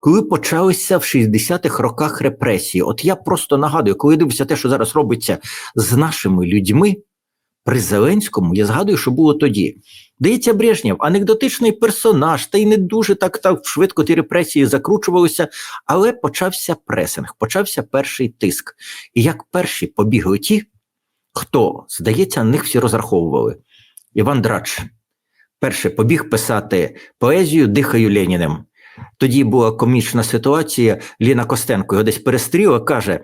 коли почалися в 60-х роках репресії. От я просто нагадую, коли дивлюся те, що зараз робиться з нашими людьми при Зеленському, я згадую, що було тоді. Дається Брежнєв, анекдотичний персонаж, та й не дуже так, так швидко ті репресії закручувалися, але почався пресинг, почався перший тиск. І як перші побігли ті, хто, здається, них всі розраховували. Іван Драч перше побіг писати поезію Дихаю Леніним. Тоді була комічна ситуація. Ліна Костенко його десь перестріла, каже: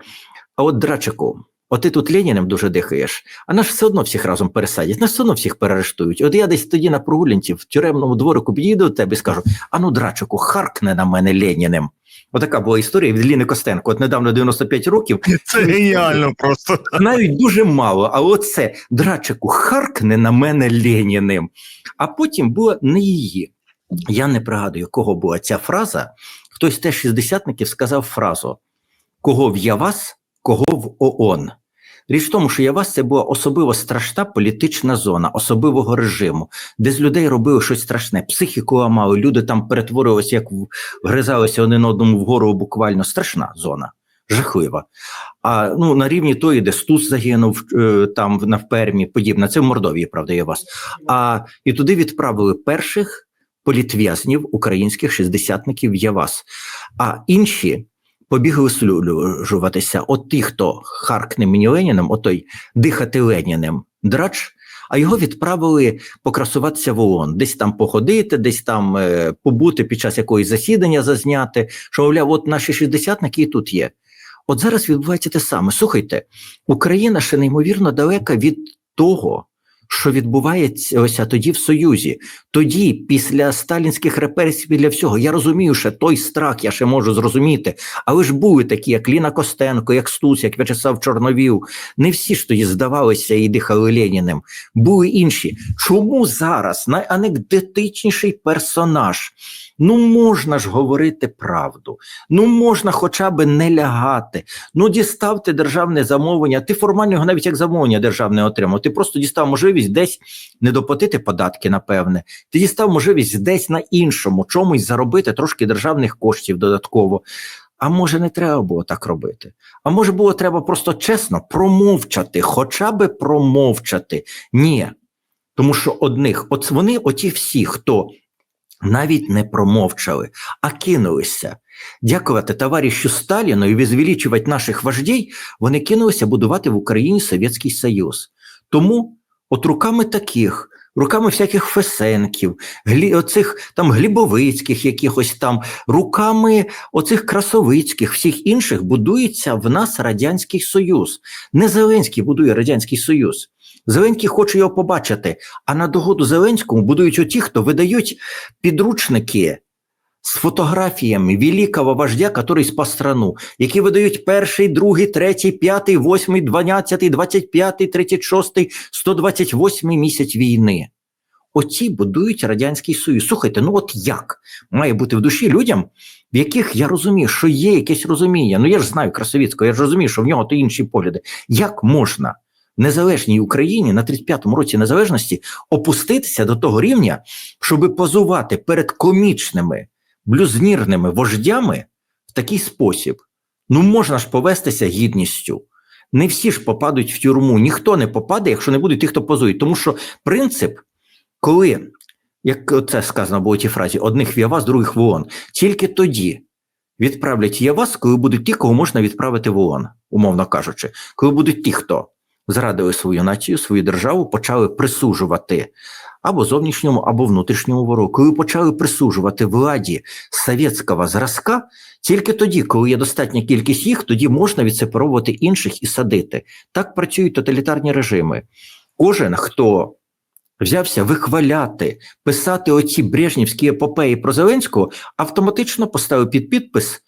А от Драчику, от ти тут Леніним дуже дихаєш, а нас все одно всіх разом пересадять, нас все одно всіх перерештують. От я десь тоді на прогулянці в тюремному дворику підійду до тебе і скажу: а ну, Драчику, харкне на мене Леніним. Отака була історія від Ліни Костенко. От недавно 95 років. Це геніально просто. Навіть дуже мало. А оце Драчику харкне на мене Леніним. А потім була не її. Я не пригадую, кого була ця фраза. Хтось теж шістдесятників сказав фразу: кого в Явас, кого в ООН. Річ в тому, що Явас це була особливо страшна політична зона особливого режиму, де з людей робили щось страшне, психіку ламали, люди там перетворювалися, як вгризалися один одному вгору буквально страшна зона, жахлива. А ну на рівні тої, де Стус загинув е, там на Пермі, подібне, це в Мордовії, правда, є вас. А і туди відправили перших політв'язнів українських шістдесятників Явас. А інші побігли слюджуватися. От ті, хто харкне мені Леніним, отой дихати Леніним драч. А його відправили покрасуватися в ООН, десь там походити, десь там е, побути під час якоїсь засідання зазняти. Що, мовляв, от наші шістдесятники і тут є. От зараз відбувається те саме. Слухайте, Україна ще неймовірно далека від того, що відбувається ось тоді в Союзі. Тоді, після сталінських репресій, для всього, я розумію, що той страх я ще можу зрозуміти. Але ж були такі, як Ліна Костенко, як Стус, як В'ячеслав Чорновів. Не всі ж тоді здавалися і дихали Леніним. Були інші. Чому зараз найанекдотичніший персонаж? Ну можна ж говорити правду, ну можна хоча б не лягати. Ну діставте державне замовлення. Ти формально його навіть як замовлення державне отримав. Ти просто дістав можливість десь не доплатити податки, напевне. Ти дістав можливість десь на іншому чомусь заробити трошки державних коштів додатково. А може не треба було так робити? А може було треба просто чесно промовчати, хоча би промовчати. Ні. Тому що одних, от вони, оті всі, хто навіть не промовчали, а кинулися. Дякувати товаришу Сталіну і визвеличувати наших вождей, вони кинулися будувати в Україні Совєтський Союз. Тому от руками таких, руками всяких Фесенків, глі, оцих там Глібовицьких якихось там, руками оцих Красовицьких, всіх інших будується в нас Радянський Союз. Не Зеленський будує Радянський Союз. Зеленський хоче його побачити, а на догоду Зеленському будують оті, хто видають підручники з фотографіями великого вождя, який спас страну, які видають перший, другий, третій, п'ятий, восьмий, дванадцятий, двадцять п'ятий, тридцять шостий, сто двадцять восьмий місяць війни. Оці будують Радянський Союз. Слухайте, ну от як має бути в душі людям, в яких я розумію, що є якесь розуміння. Ну я ж знаю Красовіцького, я ж розумію, що в нього то інші погляди. Як можна незалежній Україні на 35-му році незалежності опуститися до того рівня, щоб позувати перед комічними блюзнірними вождями в такий спосіб? Ну можна ж повестися гідністю. Не всі ж попадуть в тюрму, ніхто не попаде, якщо не будуть ті, хто позують. Тому що принцип, коли, як це сказано було в тій фразі, одних в Явас, других в ООН, тільки тоді відправлять Явас, коли будуть ті, кого можна відправити в ООН, умовно кажучи, коли будуть ті, хто зрадили свою націю, свою державу, почали присуджувати або зовнішньому, або внутрішньому ворогу, коли почали присуджувати владі совєтського зразка, тільки тоді, коли є достатня кількість їх, тоді можна відсепаровувати інших і садити. Так працюють тоталітарні режими. Кожен, хто взявся вихваляти, писати оці брежнівські епопеї про Зеленського, автоматично поставив під підпис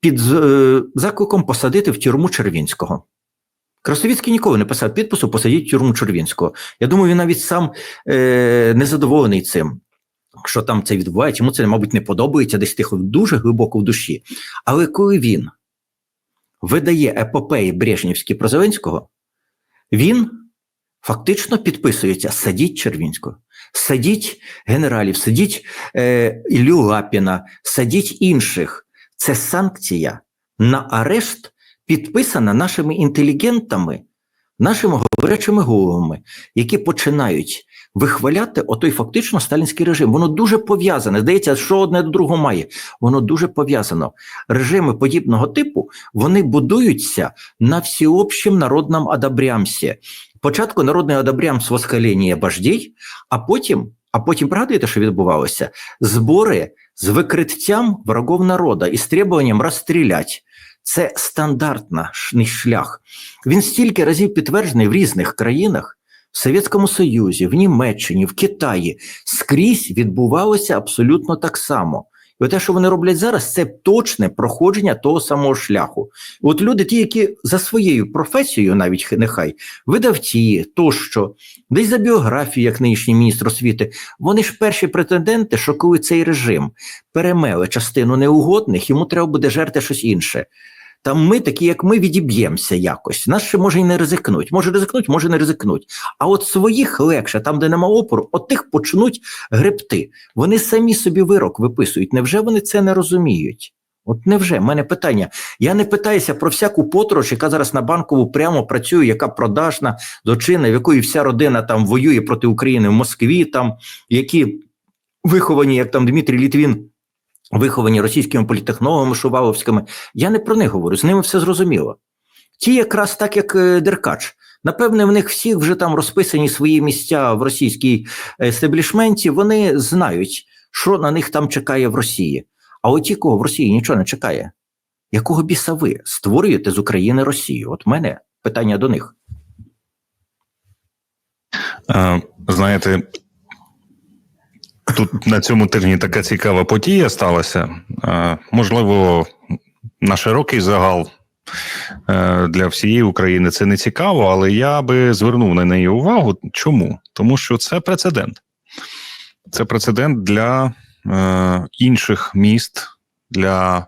під е, закликом посадити в тюрму Червінського. Красовіцький ніколи не писав підпису посадіть тюрму Червінського. Я думаю, він навіть сам е, незадоволений цим, що там це відбувається. Йому це, мабуть, не подобається десь тихо дуже глибоко в душі. Але коли він видає епопеї Брежнівські про Зеленського, він фактично підписується: садіть Червінського, садіть генералів, садіть е, Іллю Лапіна, садіть інших. це санкція на арешт, підписана нашими інтелігентами, нашими говорячими головами, які починають вихваляти отой фактично сталінський режим. Воно дуже пов'язане. Здається, що одне до другого має. Воно дуже пов'язано. Режими подібного типу вони будуються на всеобщем народному одобрямсі. Спочатку народний одобрямс восхвалення вождей, а потім, а потім пригадуєте, що відбувалося? Збори з викриттям врагов народу і з требуванням розстріляти. Це стандартний шлях. Він стільки разів підтверджений в різних країнах, в Совєтському Союзі, в Німеччині, в Китаї. Скрізь відбувалося абсолютно так само. І те, що вони роблять зараз, це точне проходження того самого шляху. От люди, ті, які за своєю професією, навіть нехай видавці, тощо, десь за біографію, як нинішній міністр освіти, вони ж перші претенденти, що коли цей режим перемеле частину неугодних, йому треба буде жерти щось інше. Там ми, такі як ми, відіб'ємося якось. Нас ще може і не ризикнуть. Може ризикнуть, може не ризикнуть. А от своїх легше, там, де нема опору, от тих почнуть гребти. Вони самі собі вирок виписують. Невже вони це не розуміють? От невже? У мене питання. Я не питаюся про всяку подорож, яка зараз на банкову прямо працює, яка продажна, злочинна, в якої вся родина там воює проти України в Москві, там які виховані, як там Дмитрій Літвін. Виховані російськими політехнологами Шуваловськими. Я не про них говорю, з ними все зрозуміло. Ті якраз так, як е, Деркач. Напевне, в них всіх вже там розписані свої місця в російській естеблішменті, вони знають, що на них там чекає в Росії. А ті, кого в Росії нічого не чекає. Якого біса ви створюєте з України Росію? От мене питання до них. Е, знаєте, тут на цьому тижні така цікава подія сталася. Е, можливо, на широкий загал е, для всієї України це не цікаво, але я би звернув на неї увагу. Чому? Тому що це прецедент. Це прецедент для е, інших міст, для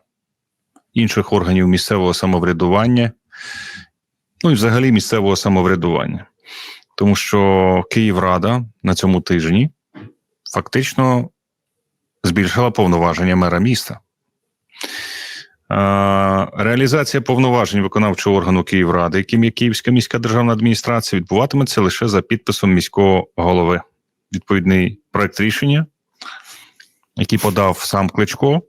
інших органів місцевого самоврядування, ну і взагалі місцевого самоврядування. Тому що Київрада на цьому тижні фактично збільшила повноваження мера міста. Реалізація повноважень виконавчого органу Київради, яким є Київська міська державна адміністрація, відбуватиметься лише за підписом міського голови. Відповідний проект рішення, який подав сам Кличко,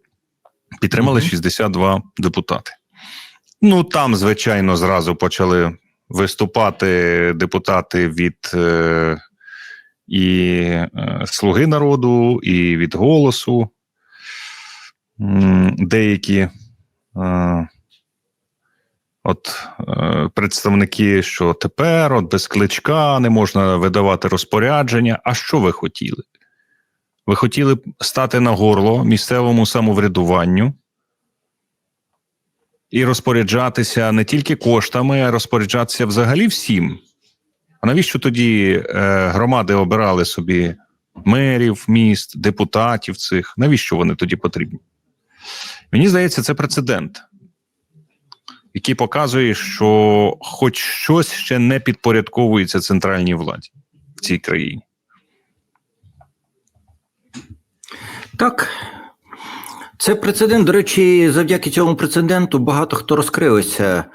підтримали 62 депутати. Ну там, звичайно, зразу почали виступати депутати від е, і е, Слуги народу, і від голосу. Деякі е, от е, представники, що тепер от без кличка не можна видавати розпорядження. А що ви хотіли? Ви хотіли б стати на горло місцевому самоврядуванню і розпоряджатися не тільки коштами, а розпоряджатися взагалі всім. А навіщо тоді е, громади обирали собі мерів, міст, депутатів цих? Навіщо вони тоді потрібні? Мені здається, це прецедент, який показує, що хоч щось ще не підпорядковується центральній владі в цій країні. Так. Це прецедент. До речі, завдяки цьому прецеденту багато хто розкрився,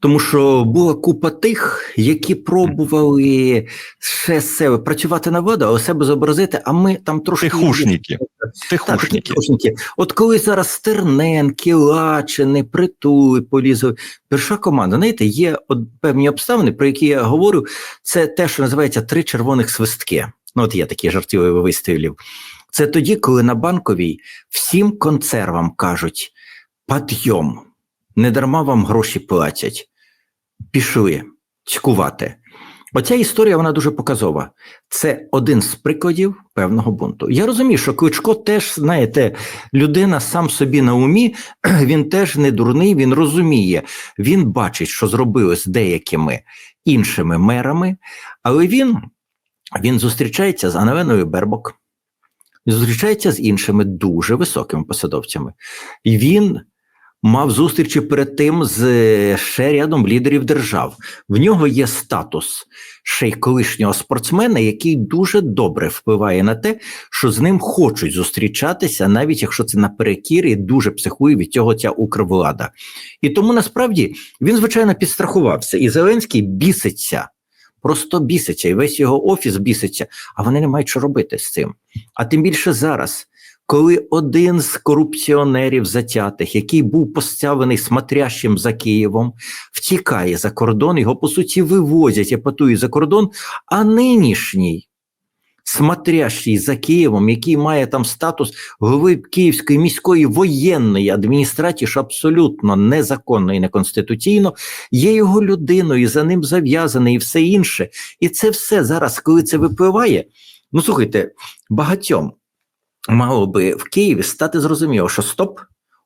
тому що була купа тих, які пробували ще з себе працювати на воду, а себе зобразити, а ми там трошки. Тихушники. Тихушники. тихушники. От коли зараз Стерненки, Лачини, Притули полізли, перша команда, знаєте, є певні обставини, про які я говорю, це те, що називається три червоних свистки. Ну, от є такі жартівливі вистрілів. Це тоді, коли на банковій всім консервам кажуть: підйом, не дарма вам гроші платять. Пішли цькувати. Оця історія вона дуже показова. Це один з прикладів певного бунту. Я розумію, що Кличко теж, знаєте, людина сам собі на умі, він теж не дурний, він розуміє, він бачить, що зробили з деякими іншими мерами, але він, він зустрічається з Анавеною Бербок зустрічається з іншими дуже високими посадовцями. І він мав зустрічі перед тим з ще рядом лідерів держав. В нього є статус ще й колишнього спортсмена, який дуже добре впливає на те, що з ним хочуть зустрічатися, навіть якщо це наперекір і дуже психує від цього ця укрвлада. І тому насправді він, звичайно, підстрахувався, і Зеленський біситься. Просто біситься, і весь його офіс біситься, а вони не мають що робити з цим. А тим більше зараз, коли один з корупціонерів затятих, який був поставлений смотрящим за Києвом, втікає за кордон, його по суті вивозять, епатують за кордон, а нинішній. Смотрящий за Києвом, який має там статус голови Київської міської воєнної адміністрації, що абсолютно незаконно і неконституційно, є його людиною, за ним зав'язаний і все інше. І це все зараз, коли це випливає. Ну слухайте, багатьом мало би в Києві стати зрозуміло, що стоп,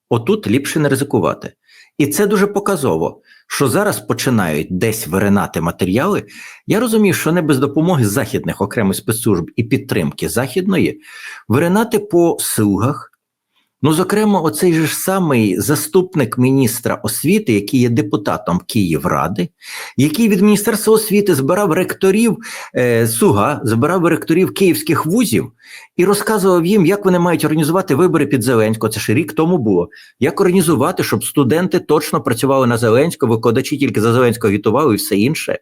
отут ліпше не ризикувати. І це дуже показово, що зараз починають десь виринати матеріали. Я розумію, що не без допомоги західних окремих спецслужб і підтримки західної виринати по слугах. Ну, зокрема, оцей же ж самий заступник міністра освіти, який є депутатом Київради, який від Міністерства освіти збирав ректорів е, Суга, збирав ректорів київських вузів і розказував їм, як вони мають організувати вибори під Зеленського. Це ж рік тому було. Як організувати, щоб студенти точно працювали на Зеленського, викладачі тільки за Зеленського агітували і все інше.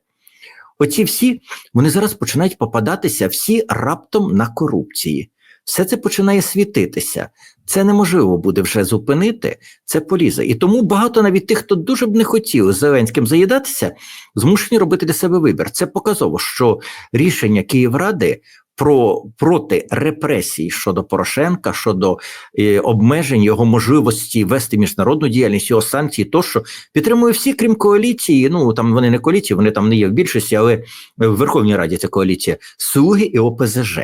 Оці всі вони зараз починають попадатися всі раптом на корупції. Все це починає світитися. Це неможливо буде вже зупинити, це полізе. І тому багато навіть тих, хто дуже б не хотів з Зеленським заїдатися, змушені робити для себе вибір. Це показово, що рішення Київради про проти репресій щодо Порошенка, щодо е, обмежень його можливості вести міжнародну діяльність, його санкції, тощо підтримує всі, крім коаліції. Ну там вони не коаліції, вони там не є в більшості, але в Верховній Раді це коаліція Слуги і ОПЗЖ.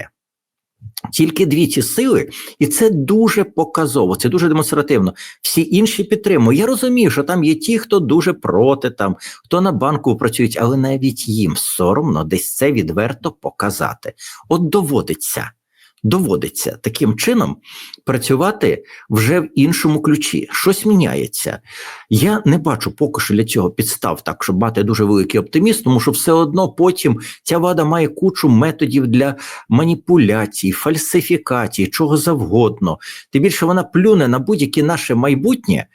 Тільки дві ці сили, і це дуже показово, це дуже демонстративно. Всі інші підтримують. Я розумію, що там є ті, хто дуже проти, там хто на банку працюють, але навіть їм соромно десь це відверто показати. От доводиться, доводиться таким чином працювати вже в іншому ключі. Щось міняється. Я не бачу поки що для цього підстав, так щоб мати дуже великий оптиміст, тому що все одно потім ця влада має кучу методів для маніпуляцій, фальсифікацій, чого завгодно. Тим більше вона плюне на будь-яке наше майбутнє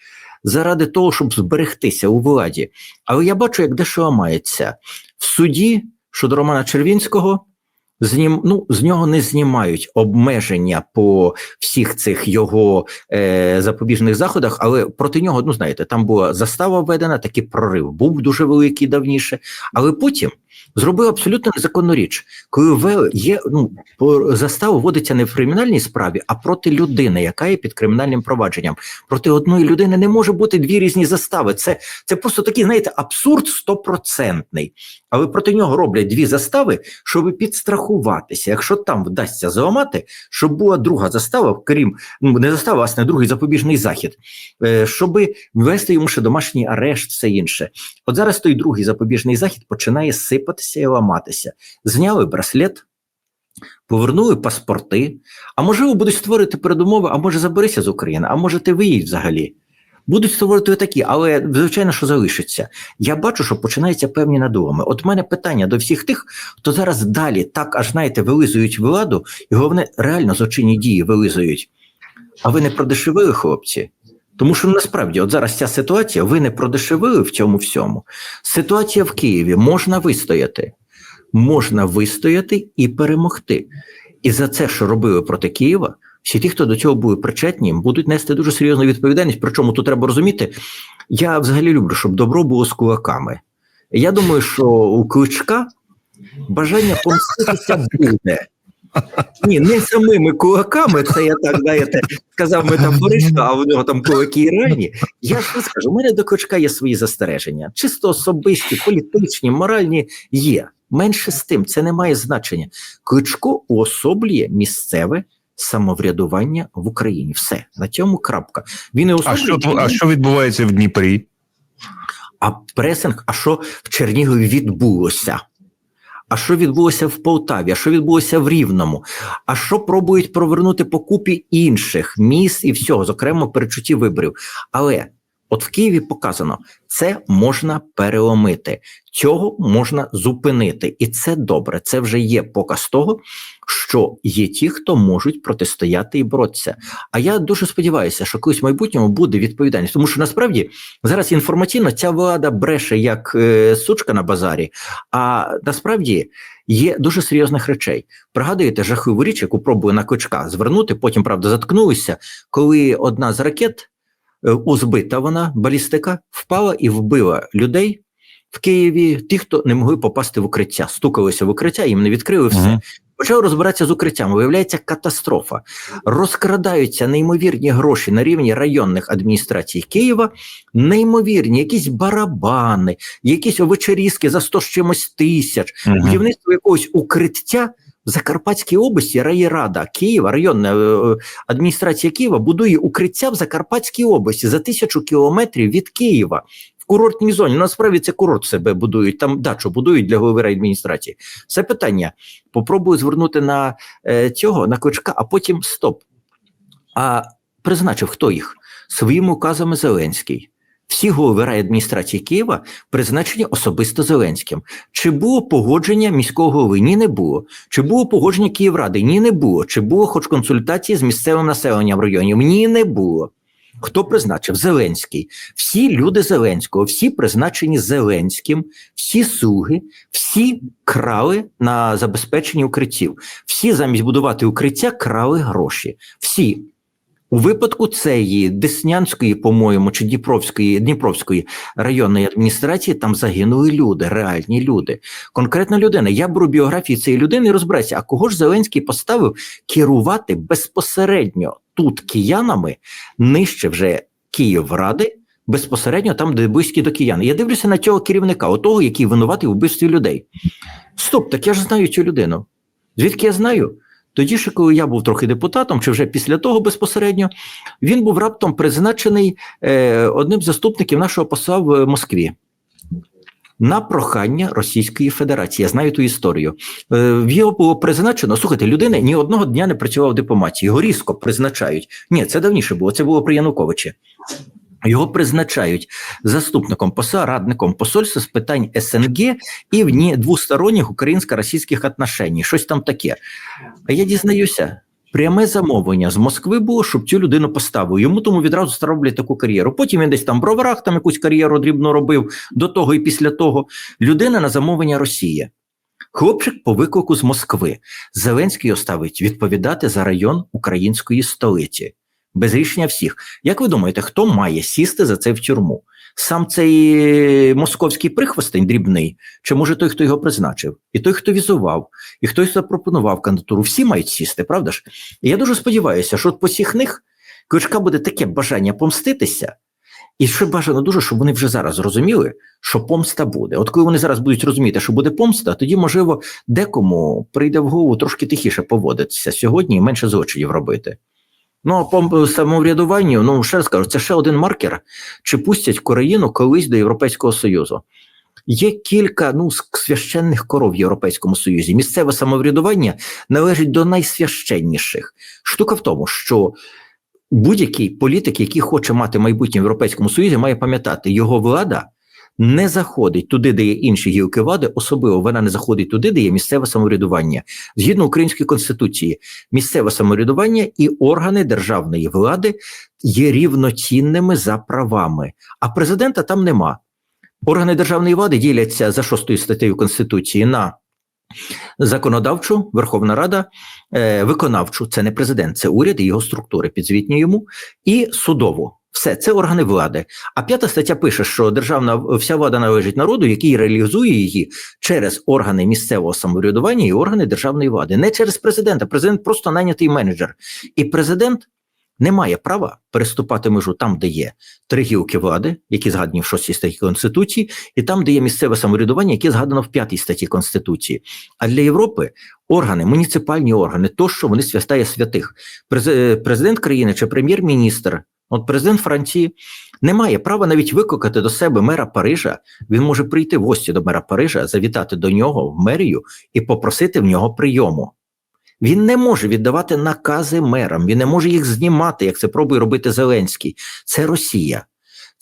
заради того, щоб зберегтися у владі. Але я бачу, як дещо ламається в суді щодо Романа Червінського. З ним ну з нього не знімають обмеження по всіх цих його е, запобіжних заходах, але проти нього, ну знаєте, там була застава введена, такий прорив був дуже великий давніше. Але потім зробив абсолютно незаконну річ, коли ввели- є ну застава вводиться не в кримінальній справі, а проти людини, яка є під кримінальним провадженням. Проти одної людини не може бути дві різні застави. Це, це просто такий, знаєте, абсурд стопроцентний. Але проти нього роблять дві застави, щоб підстрахуватися. Якщо там вдасться зламати, щоб була друга застава, крім ну не застава, власне, другий запобіжний захід, е, щоб ввести йому ще домашній арешт, все інше. От зараз той другий запобіжний захід починає сипатися і ламатися. Зняли браслет. Повернули паспорти, а можливо будуть створити передумови, а може заберися з України, а може ти виїдь взагалі. Будуть створити такі, але звичайно, що залишиться. Я бачу, що починаються певні надумами. От мене питання до всіх тих, хто зараз далі так аж знаєте, вилизують владу, і головне, реально злочинні дії вилизують. А ви не продешевили, хлопці? Тому що насправді, от зараз ця ситуація, ви не продешевили в цьому всьому. Ситуація в Києві можна вистояти, можна вистояти і перемогти. І за це, що робили проти Києва, всі ті, хто до цього були причетні, будуть нести дуже серйозну відповідальність. Причому тут треба розуміти, я взагалі люблю, щоб добро було з кулаками. Я думаю, що у кличка бажання помститися буде. Ні, не самими кулаками, це я так знаєте, сказав метафорично, а в нього там кулаки реальні. Я ж скажу, у мене до кличка є свої застереження. Чисто особисті, політичні, моральні є. Менше з тим, це не має значення. Кличко уособлює місцеве самоврядування в Україні. Все на цьому крапка. Він і А що, а що відбувається в Дніпрі? а пресинг, а що в Чернігові відбулося? А що відбулося в Полтаві? А що відбулося в Рівному? А що пробують провернути по купі інших міст і всього, зокрема перечутті виборів? Але От в Києві показано, це можна переломити, цього можна зупинити, і це добре. Це вже є показ того, що є ті, хто можуть протистояти і боротися. А я дуже сподіваюся, що колись в майбутньому буде відповідальність, тому що насправді зараз інформаційно ця влада бреше як е, сучка на базарі, а насправді є дуже серйозних речей. Пригадуєте жахливу річ, яку пробує на кочка звернути, потім правда заткнулися, коли одна з ракет е, у збита вона балістика впала і вбила людей. В Києві ті, хто не могли попасти в укриття, стукалися в укриття, їм не відкрили все. Мгм. Почав розбиратися з укриттям. Виявляється катастрофа. Розкрадаються неймовірні гроші на рівні районних адміністрацій Києва, неймовірні, якісь барабани, якісь овечерізки за 100 з чимось тисяч, будівництво якогось укриття. В Закарпатській області райрада Києва, районна е, адміністрація Києва будує укриття в Закарпатській області за тисячу кілометрів від Києва в курортній зоні. Ну, Насправді це курорт себе будують, там дачу будують для голови адміністрації. Це питання. Попробую звернути на е, цього на кличка, а потім стоп. А призначив хто їх? Своїми указами Зеленський. Всі голови райадміністрації Києва призначені особисто Зеленським. Чи було погодження міського голови? Ні, не було. Чи було погодження Київради? Ні, не було. Чи було хоч консультації з місцевим населенням районів? Ні, не було. Хто призначив? Зеленський. Всі люди Зеленського, всі призначені Зеленським, всі слуги, всі крали на забезпеченні укриттів. Всі замість будувати укриття крали гроші. Всі. У випадку цієї Деснянської, по-моєму, чи Дніпровської, Дніпровської районної адміністрації там загинули люди, реальні люди. Конкретна людина. Я беру біографію цієї людини і розбираюся, а кого ж Зеленський поставив керувати безпосередньо тут киянами, нижче вже Київради, безпосередньо там, де близькі до киян. Я дивлюся на цього керівника, отого, який винуватий у вбивстві людей. Стоп, так я ж знаю цю людину. Звідки я знаю? Тоді, ще коли я був трохи депутатом, чи вже після того безпосередньо, він був раптом призначений е, одним з заступників нашого посла в Москві. На прохання Російської Федерації, я знаю ту історію. Е, в його було призначено. Слухайте, людина ні одного дня не працював в дипломатії. Його різко призначають. Ні, це давніше було. Це було при Януковичі. Його призначають заступником посла, радником посольства з питань СНГ і в двосторонніх українсько-російських отношеній. Щось там таке. А я дізнаюся. Пряме замовлення з Москви було, щоб цю людину поставили. Йому тому відразу зроблять таку кар'єру. Потім він десь там в броварах там якусь кар'єру дрібно робив до того і після того. Людина на замовлення Росії. Хлопчик по виклику з Москви. Зеленський його ставить відповідати за район української столиці. Без рішення всіх. Як ви думаєте, хто має сісти за це в тюрму? Сам цей московський прихвостень дрібний, чи може той, хто його призначив, і той, хто візував, і хтось хто запропонував кандидатуру, всі мають сісти, правда ж? І я дуже сподіваюся, що от по всіх них Кличка буде таке бажання помститися, і ще бажано дуже, щоб вони вже зараз зрозуміли, що помста буде. От коли вони зараз будуть розуміти, що буде помста, тоді, можливо, декому прийде в голову трошки тихіше поводитися сьогодні і менше злочинів робити. Ну, а по самоврядуванню, ну ще раз кажу, це ще один маркер, чи пустять Україну колись до Європейського Союзу. Є кілька ну священних коров в Європейському Союзі. Місцеве самоврядування належить до найсвященніших. Штука в тому, що будь-який політик, який хоче мати майбутнє в Європейському Союзі, має пам'ятати, його влада не заходить туди, де є інші гілки влади, особливо вона не заходить туди, де є місцеве самоврядування. Згідно української конституції, місцеве самоврядування і органи державної влади є рівноцінними за правами, а президента там нема. Органи державної влади діляться за шостою статтею Конституції на законодавчу, Верховна Рада, е, виконавчу це не президент, це уряд і його структури підзвітні йому, і судову. Все, це органи влади. А п'ята стаття пише, що державна вся влада належить народу, який реалізує її через органи місцевого самоврядування і органи державної влади, не через президента. Президент просто найнятий менеджер. І президент не має права переступати межу там, де є три гілки влади, які згадані в 6 статті Конституції, і там, де є місцеве самоврядування, яке згадано в 5 статті Конституції. А для Європи органи, муніципальні органи, то що вони святає святих. Президент країни чи прем'єр-міністр. От президент Франції не має права навіть викликати до себе мера Парижа. Він може прийти в гості до мера Парижа, завітати до нього в мерію і попросити в нього прийому. Він не може віддавати накази мерам, він не може їх знімати, як це пробує робити Зеленський. Це Росія.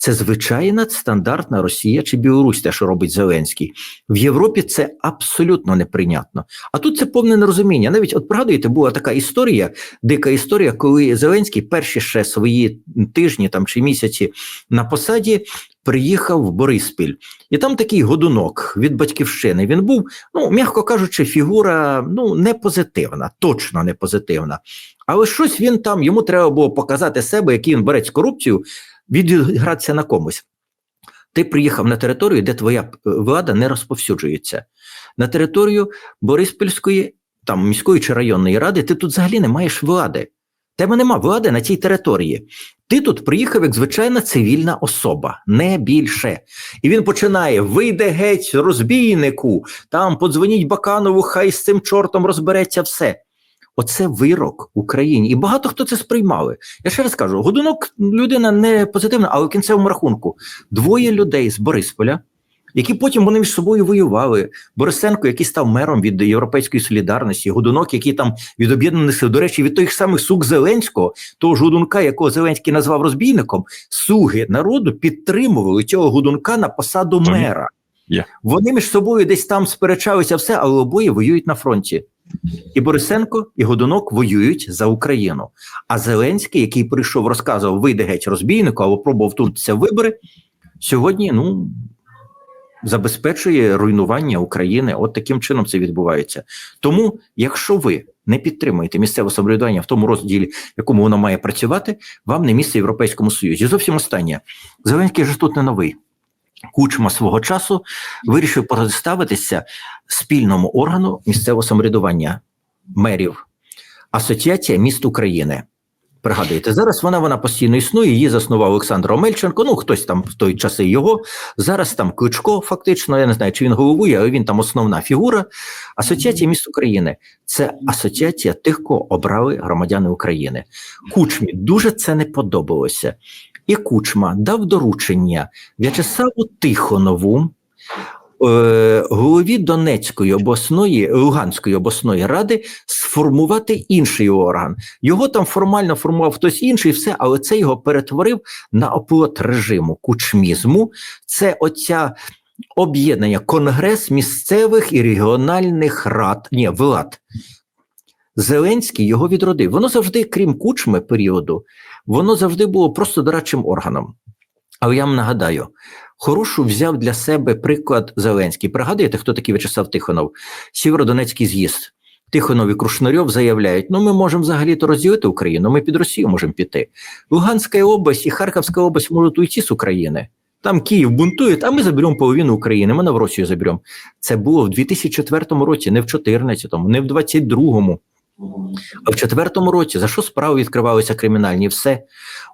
Це звичайна стандартна Росія чи Білорусь, те, що робить Зеленський. В Європі це абсолютно неприйнятно. А тут це повне нерозуміння. Навіть от пригадуєте, була така історія, дика історія, коли Зеленський перші ще свої тижні там чи місяці на посаді приїхав в Бориспіль. І там такий годунок від батьківщини. Він був, ну м'яко кажучи, фігура ну не позитивна, точно не позитивна. Але щось він там йому треба було показати себе, який він борець корупцію, відігратися на комусь. Ти приїхав на територію, де твоя е, влада не розповсюджується. На територію Бориспільської, там міської чи районної ради, ти тут взагалі не маєш влади. Тебе нема влади на цій території. Ти тут приїхав як звичайна цивільна особа, не більше. І він починає: вийде геть, розбійнику, там подзвоніть Баканову, хай з цим чортом розбереться все. Оце вирок Україні. І багато хто це сприймали. Я ще раз кажу: годунок людина не позитивна, але в кінцевому рахунку двоє людей з Борисполя, які потім вони між собою воювали. Борисенко, який став мером від Європейської солідарності, Годунок, який там від об'єднаних сил, до речі, від тих самих сук Зеленського, того ж Годунка, якого Зеленський назвав розбійником, суги народу підтримували цього Годунка на посаду мера. є. Вони між собою десь там сперечалися все, але обоє воюють на фронті. І Борисенко, і Годунок воюють за Україну. А Зеленський, який прийшов, розказував, вийде геть розбійнику або пробував втрутитися в вибори, сьогодні ну, забезпечує руйнування України. От таким чином це відбувається. Тому, якщо ви не підтримуєте місцеве самоврядування в тому розділі, в якому воно має працювати, вам не місце в Європейському Союзі. Зовсім останнє. Зеленський ж тут не новий. Кучма свого часу вирішив протиставитися спільному органу місцевого самоврядування мерів Асоціація міст України. Пригадуєте, зараз вона вона постійно існує. Її заснував Олександр Омельченко. Ну хтось там в той часи його. Зараз там Кличко, фактично. Я не знаю, чи він головує, але він там основна фігура. Асоціація міст України це асоціація тих, кого обрали громадяни України. Кучмі дуже це не подобалося. І Кучма дав доручення В'ячеславу Тихонову, голові Донецької обласної, Луганської обласної ради, сформувати інший орган. Його там формально формував хтось інший, все, але це його перетворив на оплот режиму кучмізму. Це оця об'єднання конгрес місцевих і регіональних рад, ні, влад. Зеленський його відродив. Воно завжди, крім кучми періоду, воно завжди було просто дорадчим органом. Але я вам нагадаю, хорошу взяв для себе приклад Зеленський. Пригадуєте, хто такий В'ячеслав Тихонов? Сєвєродонецький з'їзд. Тихонов і Крушнарьов заявляють: ну ми можемо взагалі-то розділити Україну, ми під Росію можемо піти. Луганська область і Харківська область можуть уйти з України. Там Київ бунтує, а ми заберемо половину України, ми на Росію заберемо. Це було в 2004 році, не в 2014, не в 2022. А в четвертому році за що справи відкривалися кримінальні? Все.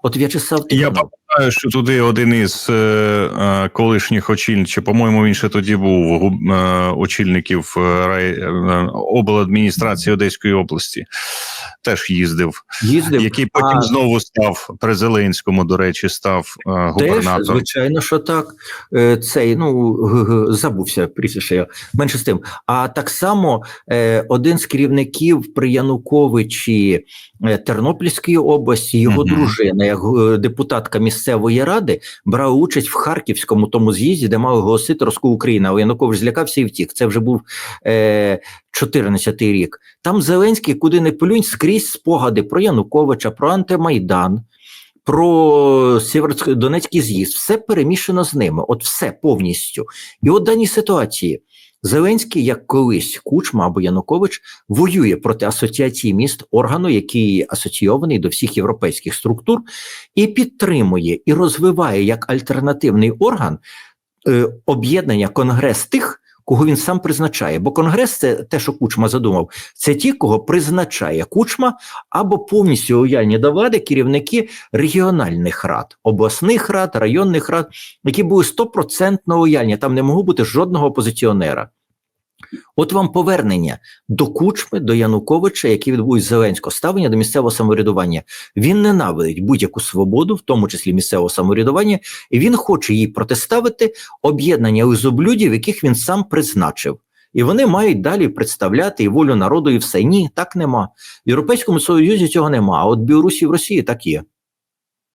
От В'ячеслав Я пам'ятаю, що туди один із е, е, колишніх очільників, по-моєму, він ще тоді був е, очільників е, рай, е, обладміністрації Одеської області, теж їздив, їздив. який потім а- знову став при Зеленському, до речі, став е, Теж, звичайно, що так. Е, Цей, ну, г- г- забувся прізвище, я, менше з тим. А так само е, один з керівників при Януковичі е, Тернопільської області, його Мгм. дружина, як е, депутатка місцевої ради, брала участь в Харківському тому з'їзді, де мали оголосити Роску Україну. Але Янукович злякався і втік. Це вже був е, 14-й рік. Там Зеленський, куди не плюнь, скрізь спогади про Януковича, про антимайдан про Сєвєродонецький з'їзд, все перемішано з ними, от все повністю. І от даній ситуації Зеленський, як колись Кучма або Янукович, воює проти асоціації міст органу, який асоційований до всіх європейських структур, і підтримує і розвиває як альтернативний орган е, об'єднання конгрес тих. Кого він сам призначає, бо конгрес це те, що Кучма задумав, це ті, кого призначає Кучма або повністю лояльні до влади керівники регіональних рад, обласних рад, районних рад, які були стопроцентно лояльні. Там не могло бути жодного опозиціонера. От вам повернення до Кучми, до Януковича, які відбулись Зеленського, ставлення до місцевого самоврядування. Він ненавидить будь-яку свободу, в тому числі місцевого самоврядування, і він хоче їй протиставити об'єднання лизоблюдів, яких він сам призначив. І вони мають далі представляти і волю народу, і все. Ні, так нема. В Європейському Союзі цього нема. А от Білорусі в Росії так є.